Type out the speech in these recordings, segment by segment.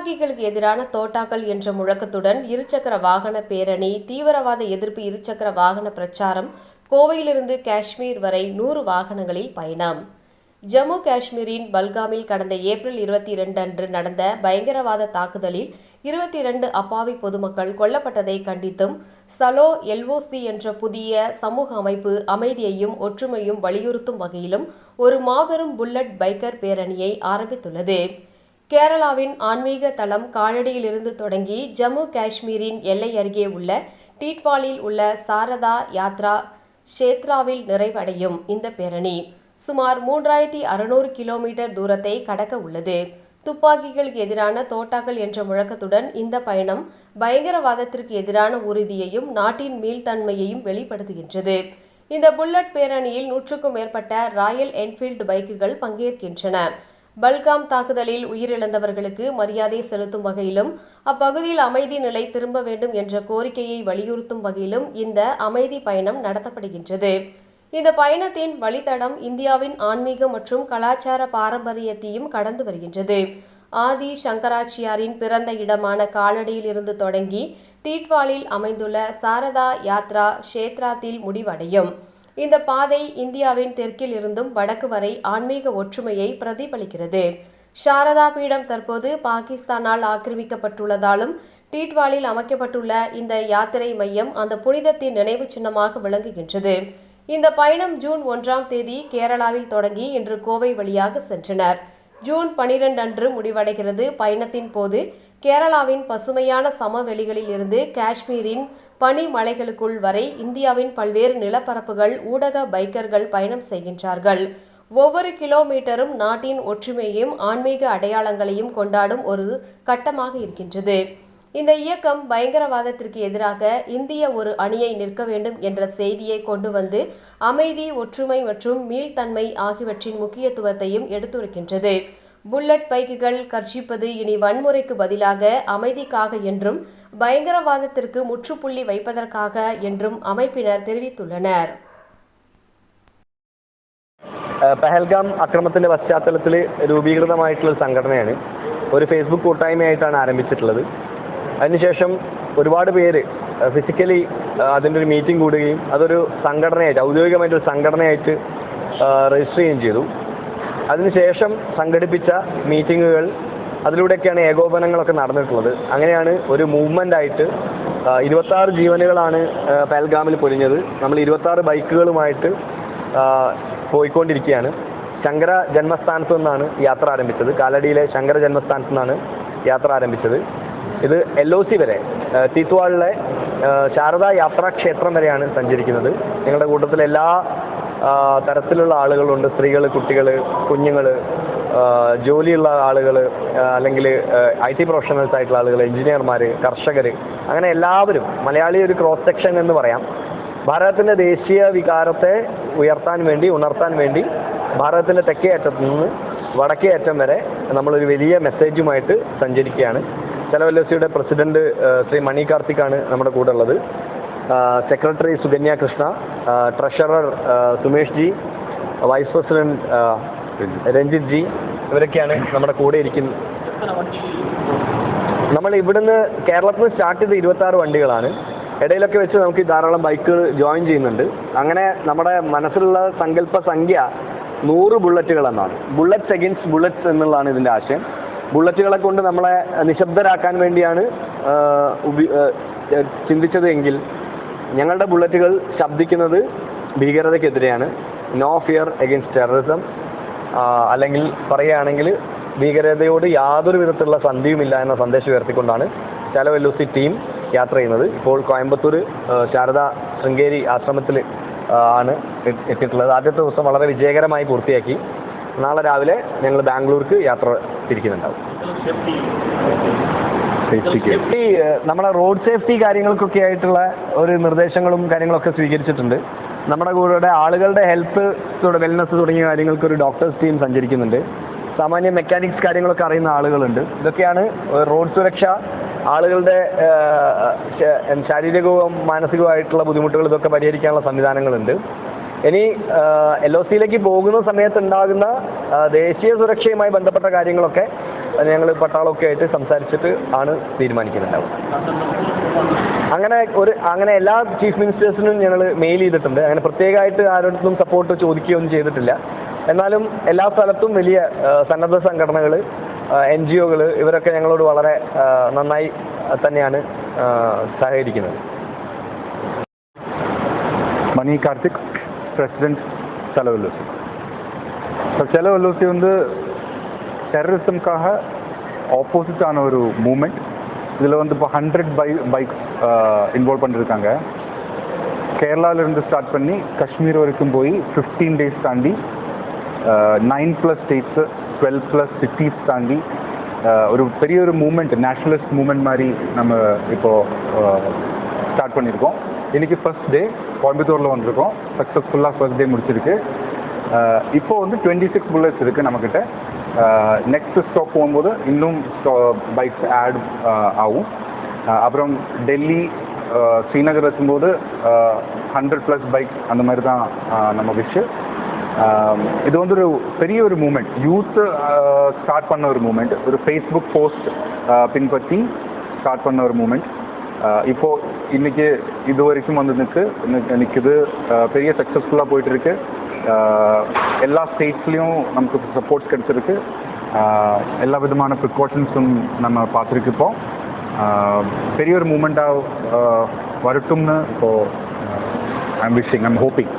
துப்பாக்கிகளுக்கு எதிரான தோட்டாக்கள் என்ற முழக்கத்துடன் இருசக்கர வாகன பேரணி தீவிரவாத எதிர்ப்பு இருசக்கர வாகன பிரச்சாரம் கோவையிலிருந்து காஷ்மீர் வரை நூறு வாகனங்களில் பயணம். ஜம்மு காஷ்மீரின் பல்காமில் கடந்த ஏப்ரல் இருபத்தி இரண்டு அன்று நடந்த பயங்கரவாத தாக்குதலில் இருபத்தி இரண்டு அப்பாவி பொதுமக்கள் கொல்லப்பட்டதை கண்டித்தும் சலோ எல்ஓசி என்ற புதிய சமூக அமைப்பு அமைதியையும் ஒற்றுமையும் வலியுறுத்தும் வகையிலும் ஒரு மாபெரும் புல்லட் பைக்கர் பேரணியை ஆரம்பித்துள்ளது. கேரளாவின் ஆன்மீக தளம் காலடியிலிருந்து தொடங்கி ஜம்மு காஷ்மீரின் எல்லை அருகே உள்ள டீட்வாலில் உள்ள சாரதா யாத்ரா ஷேத்ராவில் நிறைவடையும் இந்த பேரணி. சுமார் மூன்றாயிரத்தி அறுநூறு கிலோமீட்டர் தூரத்தை கடக்க உள்ளது. துப்பாக்கிகளுக்கு எதிரான தோட்டாக்கள் என்ற முழக்கத்துடன் இந்த பயணம் பயங்கரவாதத்திற்கு எதிரான உறுதியையும் நாட்டின் மீள்தன்மையையும் வெளிப்படுத்துகின்றது. இந்த புல்லட் பேரணியில் நூற்றுக்கும் மேற்பட்ட ராயல் என்ஃபீல்டு பைக்குகள் பங்கேற்கின்றன. பல்காம் தாக்குதலில் உயிரிழந்தவர்களுக்கு மரியாதை செலுத்தும் வகையிலும் அப்பகுதியில் அமைதி நிலை திரும்ப வேண்டும் என்ற கோரிக்கையை வலியுறுத்தும் வகையிலும் இந்த அமைதி பயணம் நடத்தப்படுகின்றது. இந்த பயணத்தின் வழித்தடம் இந்தியாவின் ஆன்மீக மற்றும் கலாச்சார பாரம்பரியத்தையும் கடந்து வருகின்றது. ஆதி சங்கராச்சியாரின் பிறந்த இடமான காலடியில் இருந்து தொடங்கி டீட்வாலில் அமைந்துள்ள சாரதா யாத்ரா ஷேத்ராத்தில் முடிவடையும். இந்த பாதை இந்தியாவின் தெற்கில் இருந்தும் வடக்கு வரை ஆன்மீக ஒற்றுமையை பிரதிபலிக்கிறது. சாரதா பீடம் தற்போது பாகிஸ்தானால் ஆக்கிரமிக்கப்பட்டுள்ளதாலும் டீட்வாலில் அமைக்கப்பட்டுள்ள இந்த யாத்திரை மையம் அந்த புனிதத்தின் நினைவு சின்னமாக விளங்குகின்றது. இந்த பயணம் ஜூன் ஒன்றாம் தேதி கேரளாவில் தொடங்கி இன்று கோவை வழியாக சென்றனர். ஜூன் பனிரெண்டு அன்று முடிவடைகிறது பயணத்தின் போது கேரளாவின் பசுமையான சமவெளிகளில் இருந்து காஷ்மீரின் பனிமலைகளுக்குள் வரை இந்தியாவின் பல்வேறு நிலப்பரப்புகள் ஊடக பைக்கர்கள் பயணம் செய்கின்றார்கள். ஒவ்வொரு கிலோமீட்டரும் நாட்டின் ஒற்றுமையையும் ஆன்மீக அடையாளங்களையும் கொண்டாடும் ஒரு கட்டமாக இருக்கின்றது. இந்த இயக்கம் பயங்கரவாதத்திற்கு எதிராக இந்திய ஒரு அணியை நிற்க வேண்டும் என்ற செய்தியை கொண்டு வந்து அமைதி ஒற்றுமை மற்றும் மீள்தன்மை ஆகியவற்றின் முக்கியத்துவத்தையும் எடுத்துரைக்கின்றது. புல்லட் பைக்குகள் கர்ஷிப்பது இனி வன்முறைக்கு பதிலாக அமைதிக்காக என்றும் பயங்கரவாதத்திற்கு முற்றுப்புள்ளி வைப்பதற்காக என்றும் அமைப்பினர் தெரிவித்துள்ளனர் പഹൽഗാം അക്രമത്തിന്റെ പശ്ചാത്തലത്തിൽ രൂപീകൃതമായിട്ടുള്ള ഒരു സംഘടനയാണ് ഒരു ഫേസ്ബുക്ക് കൂട്ടായ്മയായിട്ടാണ് ആരംഭിച്ചിട്ടുള്ളത് അതിനുശേഷം ഒരുപാട് പേര് ഫിസിക്കലി അതിൻ്റെ ഒരു മീറ്റിംഗ് കൂടുകയും അതൊരു സംഘടനയായിട്ട് ഔദ്യോഗികമായിട്ടൊരു സംഘടനയായിട്ട് രജിസ്റ്റർ ചെയ്യുകയും ചെയ്തു അതിനുശേഷം സംഘടിപ്പിച്ച മീറ്റിങ്ങുകൾ അതിലൂടെയൊക്കെയാണ് ഏകോപനങ്ങളൊക്കെ നടന്നിട്ടുള്ളത്. അങ്ങനെയാണ് ഒരു മൂവ്മെന്റ് ആയിട്ട് ഇരുപത്താറ് ജീവനുകളാണ് പഹൽഗാമിൽ പൊലിഞ്ഞത്. നമ്മൾ ഇരുപത്താറ് ബൈക്കുകളുമായിട്ട് പോയിക്കൊണ്ടിരിക്കുകയാണ്. ശങ്കര ജന്മസ്ഥാനത്തു നിന്നാണ് യാത്ര ആരംഭിച്ചത്. കാലടിയിലെ ശങ്കര ജന്മസ്ഥാനത്തു നിന്നാണ് യാത്ര ആരംഭിച്ചത്. ഇത് എൽ ഒ സി വരെ തീത്തുവാളിലെ ശാരദാ യാത്രാ ക്ഷേത്രം വരെയാണ് സഞ്ചരിക്കുന്നത്. ഞങ്ങളുടെ കൂട്ടത്തിൽ എല്ലാ തരത്തിലുള്ള ആളുകളുണ്ട്. സ്ത്രീകൾ കുട്ടികൾ കുഞ്ഞുങ്ങൾ ജോലിയുള്ള ആളുകൾ അല്ലെങ്കിൽ ഐ ടി പ്രൊഫഷണൽസ് ആയിട്ടുള്ള ആളുകൾ എഞ്ചിനീയർമാർ കർഷകർ അങ്ങനെ എല്ലാവരും മലയാളി ഒരു ക്രോസ് സെക്ഷൻ എന്ന് പറയാം. ഭാരതത്തിന്റെ ദേശീയ വികാരത്തെ ഉയർത്താൻ വേണ്ടി ഉണർത്താൻ വേണ്ടി ഭാരതത്തിന്റെ തെക്കേ അറ്റത്ത് നിന്ന് വടക്കേ അറ്റം വരെ നമ്മളൊരു വലിയ മെസ്സേജുമായിട്ട് സഞ്ചരിക്കുകയാണ്. ചെലവല്ലസിയുടെ പ്രസിഡന്റ് ശ്രീ മണി കാർത്തിക്കാണ് നമ്മുടെ കൂടെ ഉള്ളത്. Secretary Sukanya Krishna treasurer Sumesh ji vice president Ranjith ji ഇവരൊക്കെയാണ് നമ്മുടെ കൂടെ ഇരിക്കുന്നത് നമ്മൾ ഇവിടുന്ന് കേരളത്തിൽ നിന്ന് സ്റ്റാർട്ട് ചെയ്ത ഇരുപത്തി ആറ് വണ്ടികളാണ്. ഇടയിലൊക്കെ വെച്ച് നമുക്ക് ധാരാളം ബൈക്കുകൾ ജോയിൻ ചെയ്യുന്നുണ്ട്. അങ്ങനെ നമ്മുടെ മനസ്സിലുള്ള സങ്കല്പ സംഖ്യ നൂറ് ബുള്ളറ്റുകൾ എന്നാണ്. ബുള്ളറ്റ്സ് അഗെയിൻസ്റ്റ് ബുള്ളറ്റ്സ് എന്നുള്ളതാണ് ഇതിന്റെ ആശയം. ബുള്ളറ്റുകളെ കൊണ്ട് നമ്മളെ നിശബ്ദരാക്കാൻ വേണ്ടിയാണ് ചിന്തിച്ചത് എങ്കിൽ ഞങ്ങളുടെ ബുള്ളറ്റുകൾ ശബ്ദിക്കുന്നത് ഭീകരതയ്ക്കെതിരെയാണ്. നോ ഫിയർ എഗെയിൻസ്റ്റ് ടെററിസം അല്ലെങ്കിൽ പറയുകയാണെങ്കിൽ ഭീകരതയോട് യാതൊരു വിധത്തിലുള്ള സന്ധിയുമില്ല എന്ന സന്ദേശം ഉയർത്തിക്കൊണ്ടാണ് ചലവല്ലൂസി ടീം യാത്ര ചെയ്യുന്നത്. ഇപ്പോൾ കോയമ്പത്തൂർ ശാരദ ശൃംഗേരി ആശ്രമത്തിൽ ആണ് എത്തിയിട്ടുള്ളത്. ആദ്യത്തെ ദിവസം വളരെ വിജയകരമായി പൂർത്തിയാക്കി. നാളെ രാവിലെ ഞങ്ങൾ ബാംഗ്ലൂർക്ക് യാത്ര തിരിക്കുന്നുണ്ടാവും. നമ്മുടെ റോഡ് സേഫ്റ്റി കാര്യങ്ങൾക്കൊക്കെ ആയിട്ടുള്ള ഒരു നിർദ്ദേശങ്ങളും കാര്യങ്ങളൊക്കെ സ്വീകരിച്ചിട്ടുണ്ട്. നമ്മുടെ കൂടെ ആളുകളുടെ ഹെൽത്ത് വെൽനസ് തുടങ്ങിയ കാര്യങ്ങൾക്ക് ഒരു ഡോക്ടേഴ്സ് ടീം സഞ്ചരിക്കുന്നുണ്ട്. സാമാന്യ മെക്കാനിക്സ് കാര്യങ്ങളൊക്കെ അറിയുന്ന ആളുകളുണ്ട്. ഇതൊക്കെയാണ് റോഡ് സുരക്ഷ ആളുകളുടെ ശാരീരികവും മാനസികവുമായിട്ടുള്ള ബുദ്ധിമുട്ടുകൾ ഇതൊക്കെ പരിഹരിക്കാനുള്ള സംവിധാനങ്ങളുണ്ട്. ഇനി എൽ ഒ സിയിലേക്ക് പോകുന്ന സമയത്ത് ഉണ്ടാകുന്ന ദേശീയ സുരക്ഷയുമായി ബന്ധപ്പെട്ട കാര്യങ്ങളൊക്കെ ഞങ്ങൾ പട്ടാളമൊക്കെ ആയിട്ട് സംസാരിച്ചിട്ട് ആണ് തീരുമാനിക്കുന്നുണ്ടാവും അങ്ങനെ ഒരു അങ്ങനെ എല്ലാ ചീഫ് മിനിസ്റ്റേഴ്സിനും ഞങ്ങൾ മെയിൽ ചെയ്തിട്ടുണ്ട് അങ്ങനെ പ്രത്യേകമായിട്ട് ആരോടും സപ്പോർട്ട് ചോദിക്കുകയൊന്നും ചെയ്തിട്ടില്ല എന്നാലും എല്ലാ സ്ഥലത്തും വലിയ ആ, സന്നദ്ധ സംഘടനകൾ എൻ ജി ഒകൾ ഇവരൊക്കെ ഞങ്ങളോട് വളരെ ആ, നന്നായി തന്നെയാണ് ആ, സഹകരിക്കുന്നത് மணி கார்த்திக் பிரசிடென்ட் செலவு எல்ஓசி ஸோ செலவு எல்ஓசி வந்து டெரரிசம்காக ஆப்போசிட்டான ஒரு மூமெண்ட் இதில் வந்து இப்போ ஹண்ட்ரட் பை பைக்ஸ் இன்வால்வ் பண்ணியிருக்காங்க கேரளாவிலேருந்து ஸ்டார்ட் பண்ணி காஷ்மீர் வரைக்கும் போய் ஃபிஃப்டீன் டேஸ் தாண்டி nine plus states twelve plus cities தாண்டி ஒரு பெரிய ஒரு மூமெண்ட் நேஷ்னலிஸ்ட் மூமெண்ட் மாதிரி நம்ம இப்போது ஸ்டார்ட் பண்ணியிருக்கோம் இன்றைக்கி ஃபர்ஸ்ட் டே கோயம்புத்தூரில் வந்திருக்கோம். சக்ஸஸ்ஃபுல்லாக ஃபர்ஸ்ட் டே முடிச்சிருக்கு. இப்போ வந்து டுவெண்ட்டி சிக்ஸ் புல்லட்ஸ் இருக்குது நம்மக்கிட்ட நெக்ஸ்ட் ஸ்டாப் போகும்போது இன்னும் பைக்ஸ் ஆட் ஆகும். அப்புறம் டெல்லி ஸ்ரீநகர் இருக்கும்போது ஹண்ட்ரட் ப்ளஸ் பைக் அந்த மாதிரி தான் நம்ம விஷயம் இது வந்து ஒரு பெரிய ஒரு மூமெண்ட் யூத் ஸ்டார்ட் பண்ண ஒரு மூமெண்ட் ஒரு ஃபேஸ்புக் போஸ்ட் பின்பற்றி ஸ்டார்ட் பண்ண ஒரு மூமெண்ட் இப்போ இன்னைக்கு இது வரைக்கும் வந்து நிற்கு நிற்குது பெரிய சக்ஸஸ்ஃபுல்லாக போயிட்டு இருக்கு. எல்லா ஸ்டேட்ஸ்லேயும் நமக்கு சப்போர்ட்ஸ் கிடைச்சிருக்கு. எல்லா விதமான ப்ரிகாஷன்ஸும் நம்ம பார்த்துருக்குப்போம் பெரிய ஒரு மூமெண்ட்டாக வரட்டும்னு இப்போ ஐம் விஷிங் ஐம் ஹோப்பிங்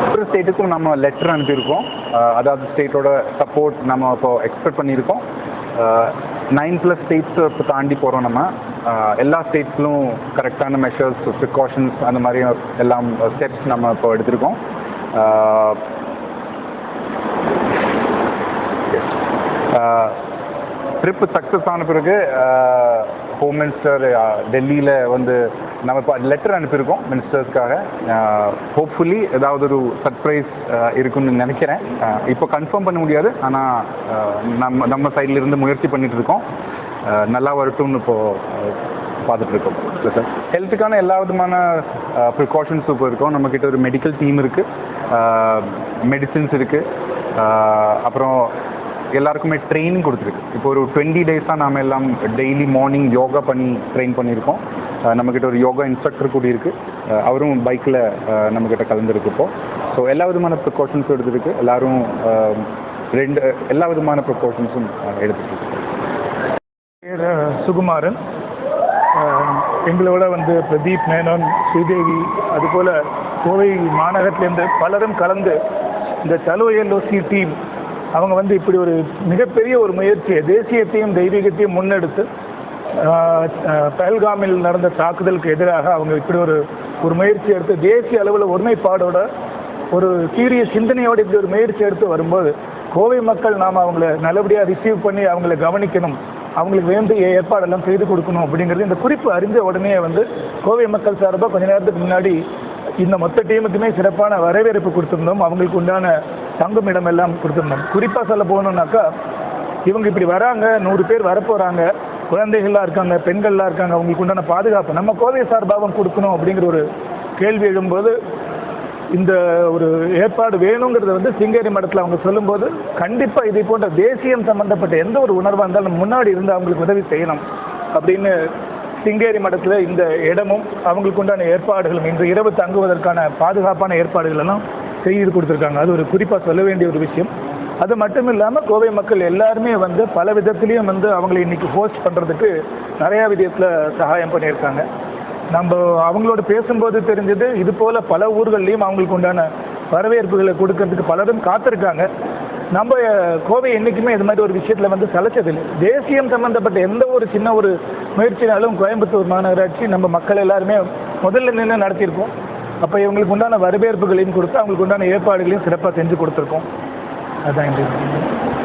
ஒவ்வொரு ஸ்டேட்டுக்கும் நம்ம லெட்டர் அனுப்பியிருக்கோம். அதாவது ஸ்டேட்டோட சப்போர்ட் நம்ம இப்போ எக்ஸ்பெக்ட் பண்ணியிருக்கோம். நைன் ப்ளஸ் ஸ்டேட்ஸ் இப்போ தாண்டி போகிறோம் நம்ம. எல்லா ஸ்டேட்ஸ்லும் கரெக்டான மெஷர்ஸ் ப்ரிகாஷன்ஸ் அந்த மாதிரி எல்லாம் ஸ்டெப்ஸ் நம்ம இப்போ எடுத்திருக்கோம். ட்ரிப்பு சக்ஸஸ் ஆன பிறகு ஹோம் மினிஸ்டர் டெல்லியில் வந்து நம்ம இப்போ லெட்டர் அனுப்பியிருக்கோம் மினிஸ்டர்ஸ்க்காக ஹோப்ஃபுல்லி ஏதாவது ஒரு சர்ப்ரைஸ் இருக்குன்னு நினைக்கிறேன். இப்போ கன்ஃபார்ம் பண்ண முடியாது ஆனால் நம்ம நம்ம சைடில் இருந்து முயற்சி பண்ணிட்டு இருக்கோம் நல்லா வரட்டும்னு இப்போது பார்த்துட்டு இருக்கோம் இல்லை சார் ஹெல்த்துக்கான எல்லா விதமான ப்ரிகாஷன்ஸும் இப்போ இருக்கும். நம்மக்கிட்ட ஒரு மெடிக்கல் டீம் இருக்குது மெடிசின்ஸ் இருக்குது அப்புறம் எல்லாருக்குமே ட்ரெயினிங் கொடுத்துருக்கு. இப்போ ஒரு டுவெண்ட்டி டேஸாக நாம் எல்லாம் டெய்லி மார்னிங் யோகா பண்ணி ட்ரெயின் பண்ணியிருக்கோம். நம்மக்கிட்ட ஒரு யோகா இன்ஸ்ட்ரக்டர் கூட இருக்கு அவரும் பைக்கில் நம்மக்கிட்ட கலந்துருக்கு இப்போ. ஸோ எல்லா விதமான ப்ரிகாஷன்ஸும் எடுத்துருக்கு. எல்லாரும் ரெண்டு எல்லா விதமான ப்ரிகாஷன்ஸும் எடுத்துருக்கு. பேர் சுகுமாரன். எங்களோட வந்து பிரதீப் மேனன் ஸ்ரீதேவி அதுபோல் கோவை மாநகரத்திலேருந்து பலரும் கலந்து இந்த சலோ எல்ஓசி டீம் அவங்க வந்து இப்படி ஒரு மிகப்பெரிய ஒரு முயற்சியை தேசியத்தையும் தெய்வீகத்தையும் முன்னெடுத்து பஹல்காமில் நடந்த தாக்குதலுக்கு எதிராக அவங்க இப்படி ஒரு ஒரு முயற்சி எடுத்து தேசிய அளவில் ஒருமைப்பாடோட ஒரு சீரிய சிந்தனையோடு இப்படி ஒரு முயற்சி எடுத்து வரும்போது கோவை மக்கள் நாம் அவங்கள நல்லபடியாக ரிசீவ் பண்ணி அவங்கள கவனிக்கணும் அவங்களுக்கு வேண்டிய ஏற்பாடெல்லாம் செய்து கொடுக்கணும் அப்படிங்கிறது இந்த குறிப்பு அறிஞ்ச உடனே வந்து கோவை மக்கள் சார்பாக கொஞ்ச நேரத்துக்கு முன்னாடி இந்த மொத்த டீமுக்குமே சிறப்பான வரவேற்பு கொடுத்துருந்தோம். அவங்களுக்கு உண்டான தங்கும் எல்லாம் கொடுத்துருந்தோம். குறிப்பாக சொல்ல போகணுன்னாக்கா இவங்க இப்படி வராங்க நூறு பேர் வரப்போகிறாங்க குழந்தைகள்லாம் இருக்காங்க பெண்கள்லாம் இருக்காங்க அவங்களுக்கு உண்டான பாதுகாப்பு. நம்ம கோவை சார்பாகவும் கொடுக்கணும் அப்படிங்கிற ஒரு கேள்வி எழும்போது இந்த ஒரு ஏற்பாடு வேணுங்கிறத வந்து சிங்கேரி மடத்தில் அவங்க சொல்லும்போது கண்டிப்பாக இதை போன்ற தேசியம் சம்பந்தப்பட்ட எந்த ஒரு உணர்வாக இருந்தாலும் முன்னாடி இருந்து அவங்களுக்கு உதவி செய்யணும் அப்படின்னு சிங்கேரி மடத்தில் இந்த இடமும் அவங்களுக்கு உண்டான ஏற்பாடுகளும் இன்று இரவு தங்குவதற்கான பாதுகாப்பான ஏற்பாடுகள் எல்லாம் செய்து கொடுத்துருக்காங்க. அது ஒரு குறிப்பாக சொல்ல வேண்டிய ஒரு விஷயம். அது மட்டும் இல்லாமல் கோவை மக்கள் எல்லாருமே வந்து பல விதத்துலேயும் வந்து அவங்களை இன்னைக்கு ஹோஸ்ட் பண்ணுறதுக்கு நிறையா விதத்தில் சகாயம் பண்ணியிருக்காங்க. நம்ம அவங்களோட பேசும்போது தெரிஞ்சது இது போல் பல ஊர்கள்லேயும் அவங்களுக்கு உண்டான வரவேற்புகளை கொடுக்கறதுக்கு பலரும் காத்திருக்காங்க. நம்ம கோவை என்றைக்குமே இது மாதிரி ஒரு விஷயத்தில் வந்து சலைச்சதில்லை. தேசியம் சம்பந்தப்பட்ட எந்த ஒரு சின்ன ஒரு முயற்சினாலும் கோயம்புத்தூர் மாநகராட்சி நம்ம மக்கள் எல்லாருமே முதல்ல நின்று நடத்தியிருக்கோம் அப்போ இவங்களுக்கு உண்டான வரவேற்புகளையும் கொடுத்து அவங்களுக்கு உண்டான ஏற்பாடுகளையும் சிறப்பாக செஞ்சு கொடுத்துருக்கோம் आ जाएँगे।